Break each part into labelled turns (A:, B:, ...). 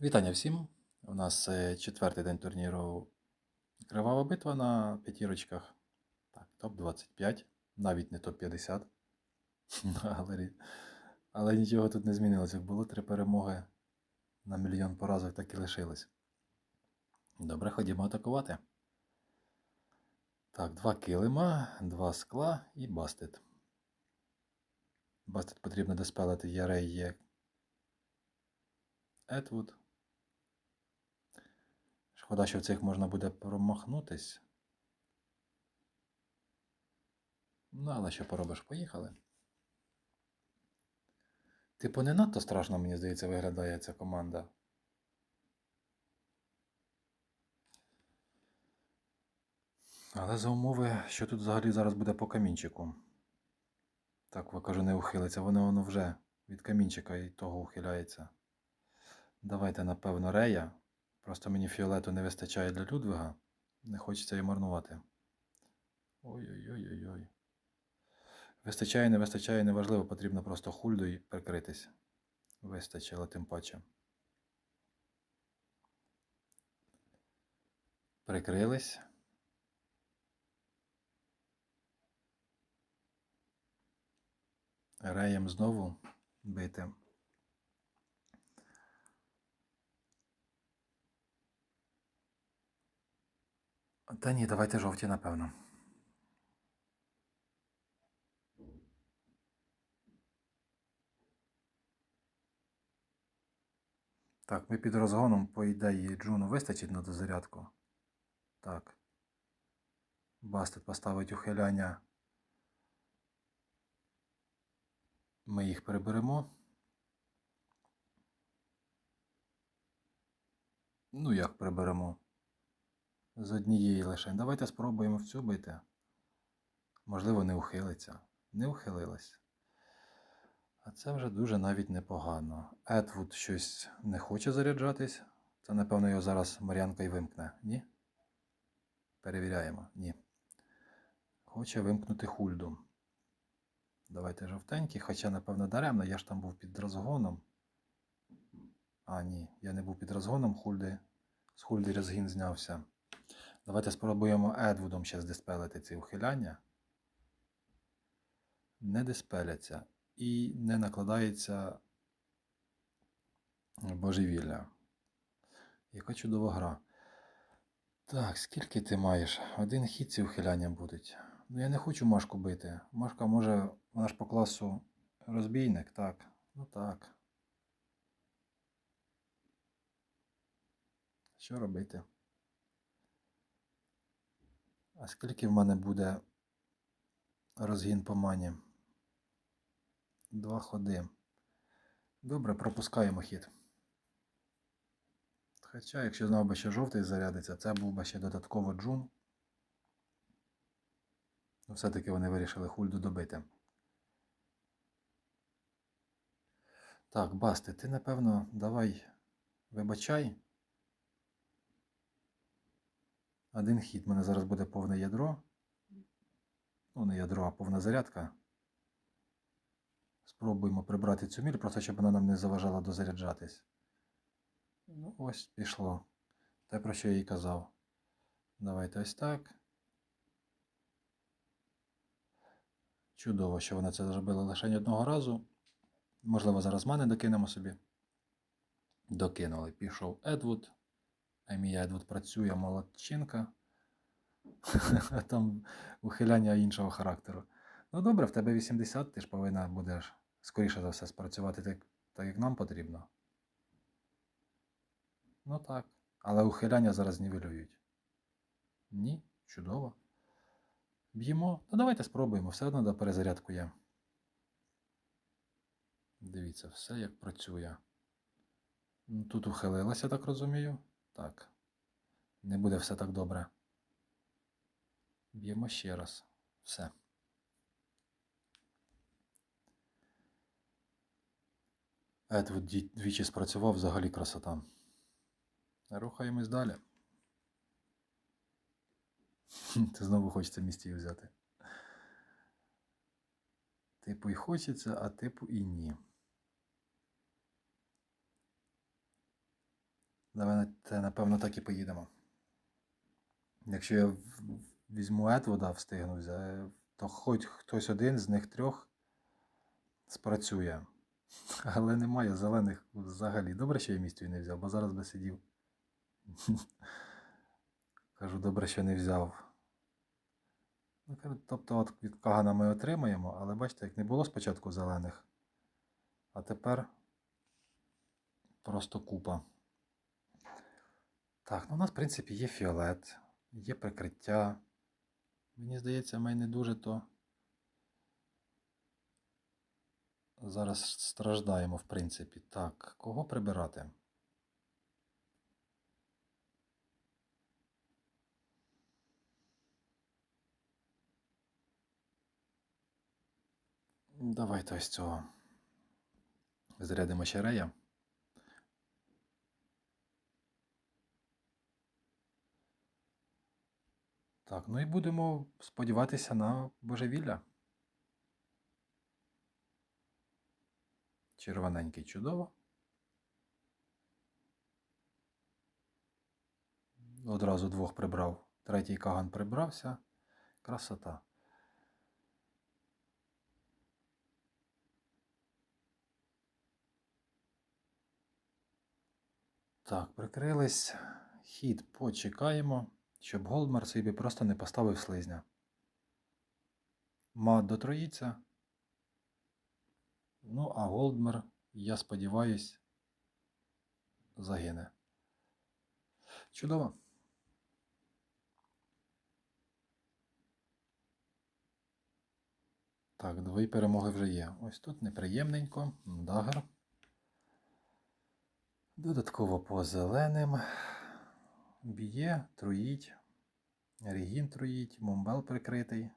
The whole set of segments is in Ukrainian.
A: Вітання всім! У нас е, четвертий день турніру Кривава битва на п'ятірочках. Так, топ-25, навіть не топ-50. але, нічого тут не змінилося. Було три перемоги на мільйон поразок, так і лишилось. Добре, ходімо атакувати. Так, два килима, два скла і бастет. Бастет потрібно диспелити Ярей Етвуд. Шкода, що в цих можна буде промахнутись. Ну, але що поробиш, поїхали. Типу, не надто страшно, мені здається, виглядає ця команда. Але за умови, що тут взагалі зараз буде по камінчику. Так, ви кажу, не ухилиться. Воно воно вже від камінчика і того ухиляється. Давайте, напевно, рея. Просто мені фіолету не вистачає для Людвига. Не хочеться її марнувати. Ой-ой-ой-ой-ой. Вистачає, не вистачає, неважливо, потрібно просто хульду і прикритись. Вистачило тим паче. Прикрились. Реєм знову бити. Та ні, давайте жовті, напевно. Так, ми під розгоном, по ідеї, Джуну вистачить на дозарядку. Так. Бастет поставить ухиляння. Ми їх переберемо. Ну, як приберемо? З однієї лише. Давайте спробуємо в цю бити. Можливо, не ухилиться. Не ухилилась. А це вже дуже навіть непогано. Етвуд щось не хоче заряджатись. Це, напевно, його зараз Мар'янка і вимкне. Ні? Перевіряємо. Ні. Хоче вимкнути хульду. Давайте жовтенький, хоча, напевно, даремно, я ж там був під розгоном. А, ні, я не був під розгоном хульди. З хульди розгін знявся. Давайте спробуємо Едвудом ще здиспелити ці ухиляння. Не диспеляться і не накладається божевілля. Яка чудова гра. Так, скільки ти маєш? Один хід ці ухиляння будуть. Ну я не хочу Машку бити. Машка може, вона ж по класу розбійник, так. Ну так. Що робити? А скільки в мене буде розгін по мані? Два ходи. Добре, пропускаємо хід. Хоча, якщо знав би, що жовтий зарядиться, це був би ще додатково джун. Ну, все-таки вони вирішили хульду добити. Так, Басти, ти, напевно, давай вибачай. Один хід. У мене зараз буде повне ядро. Ну, не ядро, а повна зарядка. Спробуємо прибрати цю міль, просто щоб вона нам не заважала дозаряджатись. Ну, ось пішло. Те, про що я їй казав. Давайте ось так. Чудово, що вона це зробила лише одного разу. Можливо, зараз мани докинемо собі. Докинули. Пішов Едвуд. Мій Едвуд працює молодчинка. Там ухиляння іншого характеру. Ну добре, в тебе 80, ти ж повинна будеш, скоріше за все, спрацювати так, так як нам потрібно. Ну так. Але ухиляння зараз нівелюють. Ні, чудово. Б'ємо. Ну давайте спробуємо, все одно до перезарядку є. Дивіться, все як працює. Тут ухилилася, так розумію. Так. Не буде все так добре. Б'ємо ще раз. Все. Едвуд дві- двічі спрацював, взагалі красота. Рухаємось далі. Ти знову хочеться містів взяти. Типу і хочеться, а типу і ні. Давайте, напевно, так і поїдемо. Якщо я візьму Етвуда, встигну, то хоч хтось один з них трьох спрацює. Але немає зелених взагалі. Добре, що я місць не взяв, бо зараз би сидів. Кажу, добре, що не взяв. Ну, тобто от від Кагана ми отримаємо, але бачите, як не було спочатку зелених, а тепер просто купа. Так, ну у нас, в принципі, є фіолет, є прикриття. Мені здається, ми не дуже то зараз страждаємо, в принципі. Так, кого прибирати? Давайте ось цього. Зарядимо ще рея. Так, ну і будемо сподіватися на божевілля. Червоненький чудово. Одразу двох прибрав. Третій каган прибрався. Красота. Так, прикрились. Хід почекаємо, щоб Голдмар собі просто не поставив слизня. Мат дотроїться. Ну, а Голдмар, я сподіваюсь, загине. Чудово. Так, дві перемоги вже є. Ось тут неприємненько. Дагер. Додатково по зеленим. Б'є, труїть. Регін труїть, Момбел прикритий.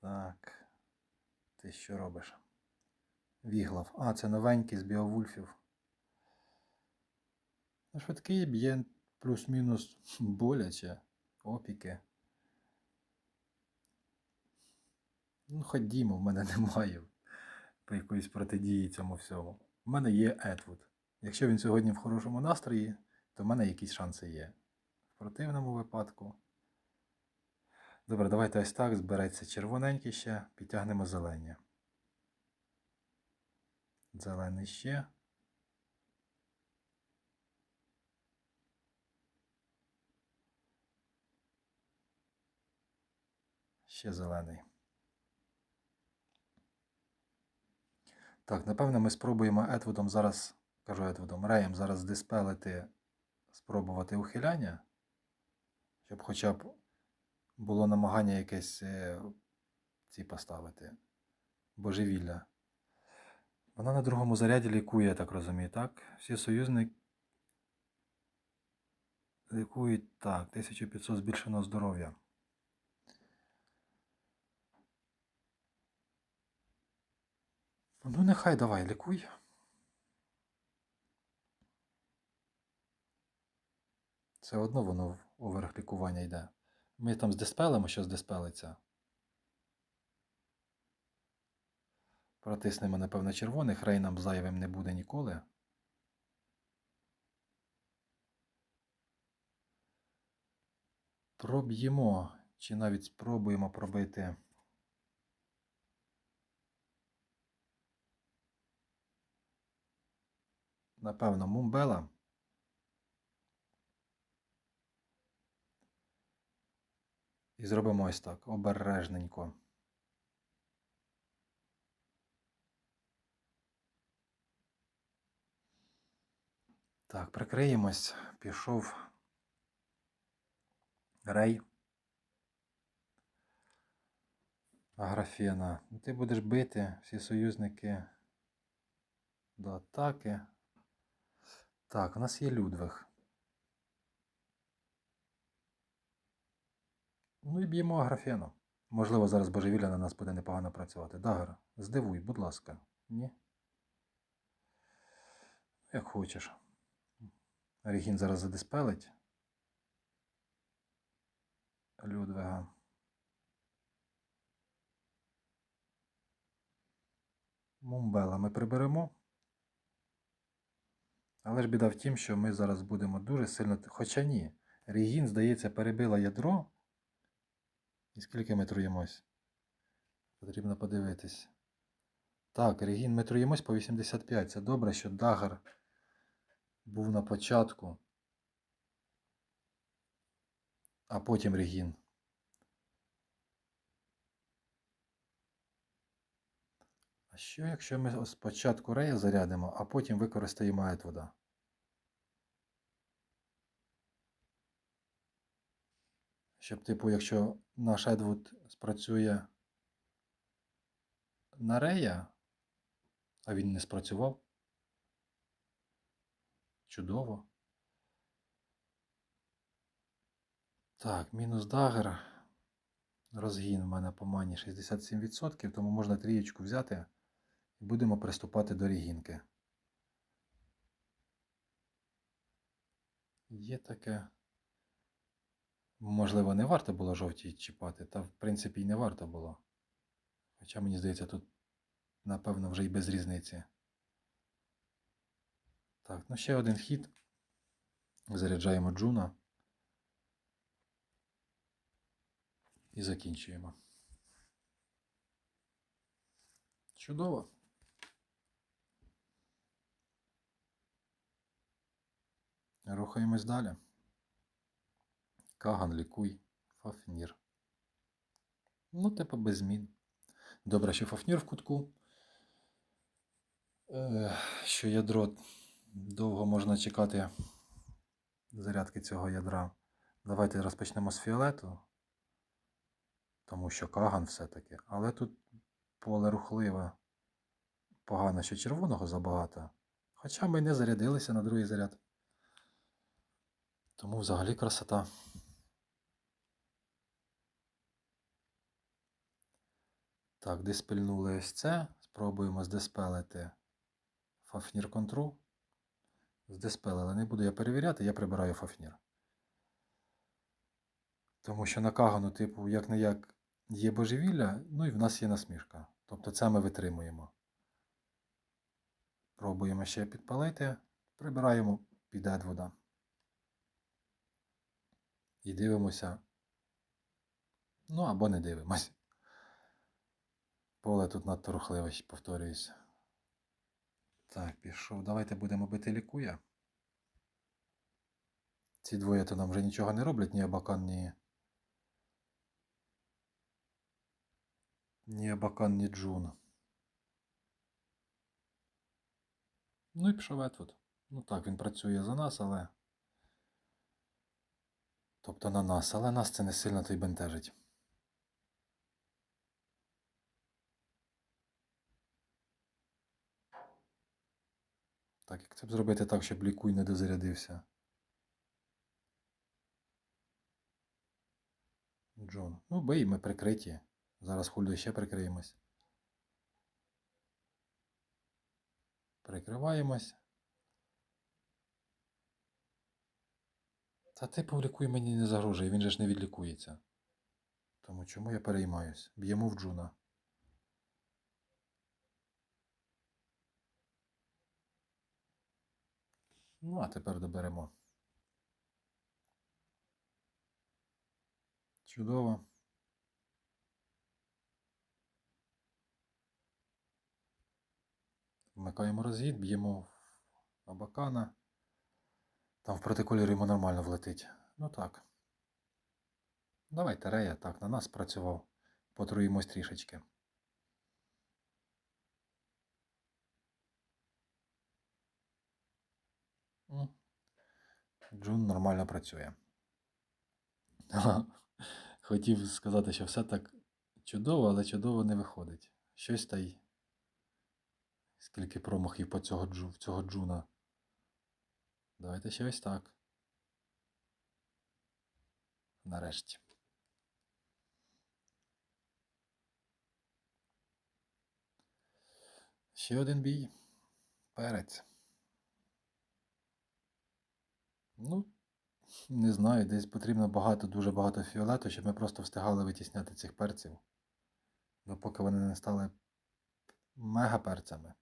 A: Так. Ти що робиш? Віглав. А, це новенький з біовульфів. Ну, Швидкий б'є плюс-мінус боляче. Опіки. Ну, ходімо, в мене немає якоїсь протидії цьому всьому. У мене є Етвуд. Якщо він сьогодні в хорошому настрої, то в мене якісь шанси є. В противному випадку. Добре, давайте ось так. Збереться червоненький ще, підтягнемо зелені. Зелений ще. Ще зелений. Так, напевно, ми спробуємо Етвудом зараз, кажу Етвудом, Реєм зараз диспелити, спробувати ухиляння, щоб хоча б було намагання якесь е, ці поставити. Божевілля. Вона на другому заряді лікує, я так розумію, так? Всі союзники лікують так, 1500 збільшеного здоров'я. Ну, нехай давай, лікуй. Все одно воно в оверх лікування йде. Ми там здиспелимо, що здиспелиться. Протиснемо, напевно, червоних, рей нам зайвим не буде ніколи. Проб'ємо, чи навіть спробуємо пробити. Напевно, Мумбела. І зробимо ось так, обережненько. Так, прикриємось. Пішов рей. Аграфена. Ну, Ти будеш бити всі союзники до атаки. Так, у нас є Людвиг. Ну і б'ємо Аграфену. Можливо, зараз божевілля на нас буде непогано працювати. Дагер, здивуй, будь ласка. Ні? Як хочеш. Регін зараз задиспелить. Людвига. Мумбела ми приберемо. Але ж біда в тім, що ми зараз будемо дуже сильно. Хоча ні. Регін, здається, перебила ядро. І скільки ми труємось? Потрібно подивитись. Так, Регін, ми труємось по 85. Це добре, що Дагер був на початку. А потім Регін. А що, якщо ми спочатку рея зарядимо, а потім використаємо Етвуда? Щоб, типу, якщо наш Едвуд спрацює на рея, а він не спрацював. Чудово. Так, мінус дагер. Розгін в мене по мані 67%, тому можна трієчку взяти і будемо приступати до регінки. Є таке. Можливо, не варто було жовті чіпати, та в принципі й не варто було. Хоча мені здається, тут, напевно, вже й без різниці. Так, ну ще один хід. Заряджаємо Джуна. І закінчуємо. Чудово. Рухаємось далі. Каган, лікуй, Фафнір. Ну, типу без змін. Добре, що Фафнір в кутку. Що ядро довго можна чекати зарядки цього ядра. Давайте розпочнемо з фіолету. Тому що Каган все-таки. Але тут поле рухливе. Погано, що червоного забагато. Хоча ми не зарядилися на другий заряд. Тому взагалі красота. Так, диспельнули ось це. Спробуємо здиспелити Фафнір контру. Здиспелили. Не буду я перевіряти, я прибираю Фафнір. Тому що на Кагану, типу, як не як є божевілля, ну і в нас є насмішка. Тобто це ми витримуємо. Пробуємо ще підпалити, прибираємо під Едвуда. І дивимося. Ну або не дивимось. Поле тут надто рухливе, повторююсь. Так, пішов. Давайте будемо бити лікуя. Ці двоє то нам вже нічого не роблять, ні Абакан, ні. Ні Абакан, ні Джун. Ну і пішов Етвуд. Ну так, він працює за нас, але. Тобто на нас, але нас це не сильно то й бентежить. Так, як це б зробити так, щоб лікуй не дозарядився? Джон. Ну, бий, ми прикриті. Зараз хульдо ще прикриємось. Прикриваємось. Та типу лікуй мені не загрожує, він же ж не відлікується. Тому чому я переймаюсь? Б'ємо в Джуна. Ну, а тепер доберемо. Чудово. Вмикаємо розгід, б'ємо в Абакана. Там в протиколірі йому нормально влетить. Ну так. Давайте Рея, так, на нас працював. Потруїмось трішечки. Джун нормально працює. Хотів сказати, що все так чудово, але чудово не виходить. Щось та й. Скільки промахів по цього, цього джуна. Давайте ще ось так. Нарешті. Ще один бій. Перець. Ну, не знаю, десь потрібно багато, дуже багато фіолету, щоб ми просто встигали витісняти цих перців. Допоки вони не стали мега перцями.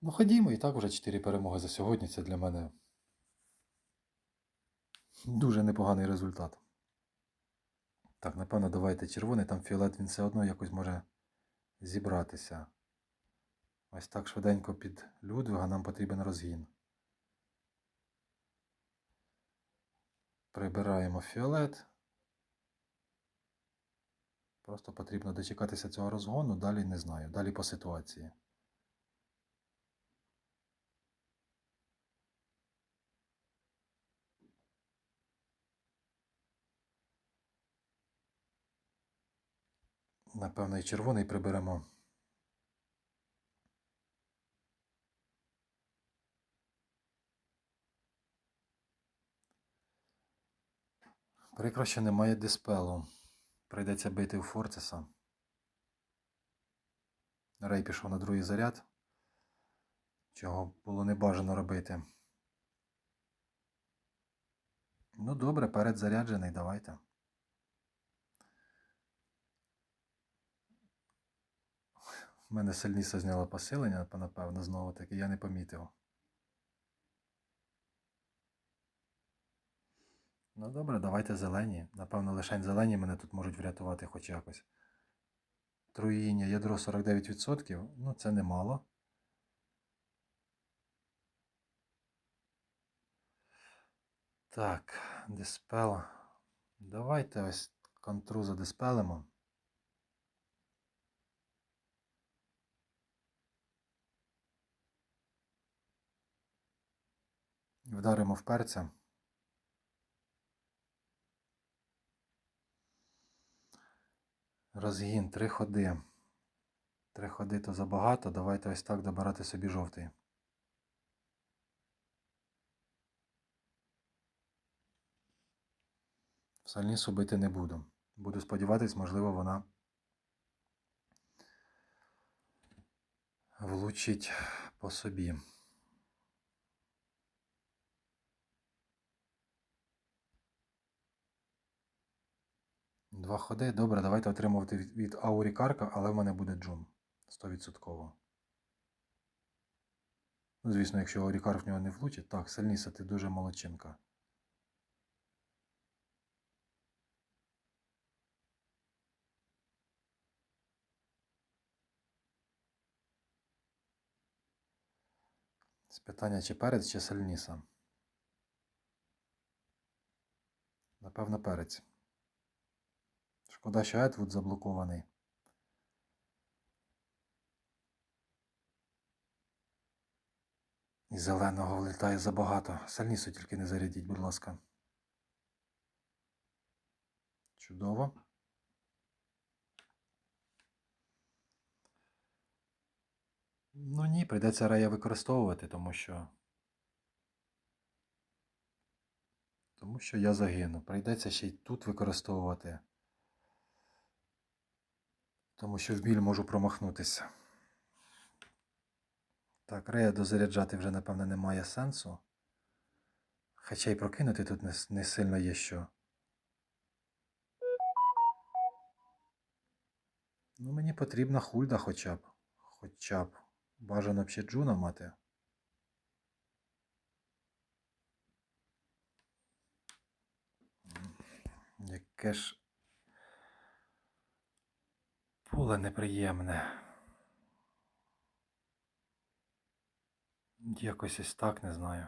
A: Ну, ходімо, і так вже 4 перемоги за сьогодні. Це для мене дуже непоганий результат. Так, напевно, давайте червоний, там фіолет він все одно якось може зібратися. Ось так швиденько під Людвига нам потрібен розгін. Прибираємо фіолет. Просто потрібно дочекатися цього розгону, далі не знаю, далі по ситуації. Напевно, і червоний приберемо. Прикро, що немає диспелу. Прийдеться бити у Форцеса. Рей пішов на другий заряд, чого було не бажано робити. Ну добре, перед заряджений, давайте. В мене сильніше зняло посилення, напевно, знову таки, я не помітив. Ну добре, давайте зелені. Напевно, лише зелені мене тут можуть врятувати хоч якось. Труїння ядро 49%. Ну, це немало. Так, диспел. Давайте ось контру задиспелимо. Вдаримо в перця. Розгін, три ходи. Три ходи то забагато. Давайте ось так добирати собі жовтий. В сальнісу бити не буду. Буду сподіватись, можливо, вона влучить по собі. Два ходи. Добре, давайте отримувати від, від Аурі Карка, але в мене буде Джун. 100%. Ну, звісно, якщо Аурі Карк в нього не влучить. Так, Сальніса, ти дуже молодчинка. Питання чи перець, чи сальніса? Напевно, перець. Шкода, що Едвуд заблокований. І зеленого влітає забагато. Сальнісу тільки не зарядіть, будь ласка. Чудово. Ну ні, прийдеться рея використовувати, тому що. Тому що я загину. Прийдеться ще й тут використовувати. Тому що в біль можу промахнутися. Так, рея дозаряджати вже, напевно, немає сенсу. Хоча й прокинути тут не, не сильно є що. Ну, мені потрібна хульда хоча б. Хоча б. Бажано б ще Джуна мати. Яке ж поле неприємне. Якось ось так не знаю.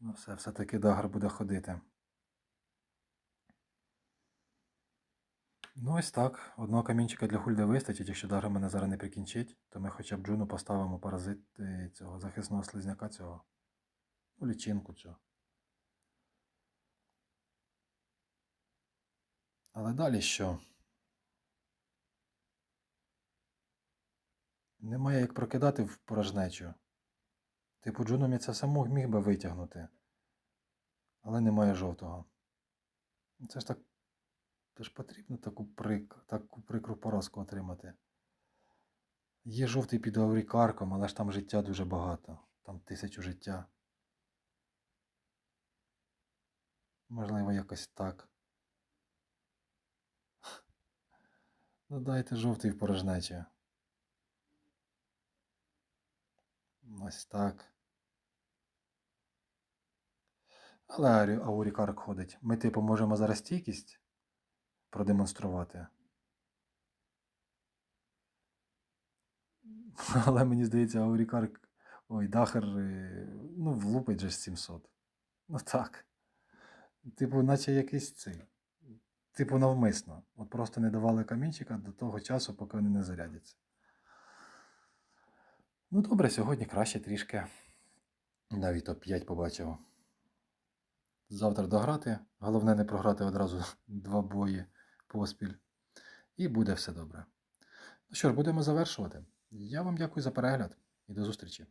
A: Ну все, все-таки дагер буде ходити. Ну ось так. Одного камінчика для хульди вистачить, якщо дагер мене зараз не прикінчить, то ми хоча б Джуну поставимо паразит цього захисного слизняка цього. Ну, лічинку цього. Але далі що? Немає як прокидати в порожнечу. Типу Джуном я це само міг би витягнути. Але немає жовтого. Це ж так. Це ж потрібно таку прик, таку прикру поразку отримати. Є жовтий під аурікарком, але ж там життя дуже багато. Там тисячу життя. Можливо, якось так. Ну дайте жовтий в порожнечі. Ось так. Але Аурікарк ходить. Ми, типу, можемо зараз стійкість продемонструвати. Але мені здається, Аурікарк. Ой, Дахер, е, ну, влупить же ж 700. Ну так. Типу, наче якийсь цей. Типу, навмисно. От просто не давали камінчика до того часу, поки вони не зарядяться. Ну, добре, сьогодні краще трішки. Навіть топ-5 побачив. Завтра дограти. Головне не програти одразу два бої поспіль. І буде все добре. Ну що ж, будемо завершувати. Я вам дякую за перегляд і до зустрічі.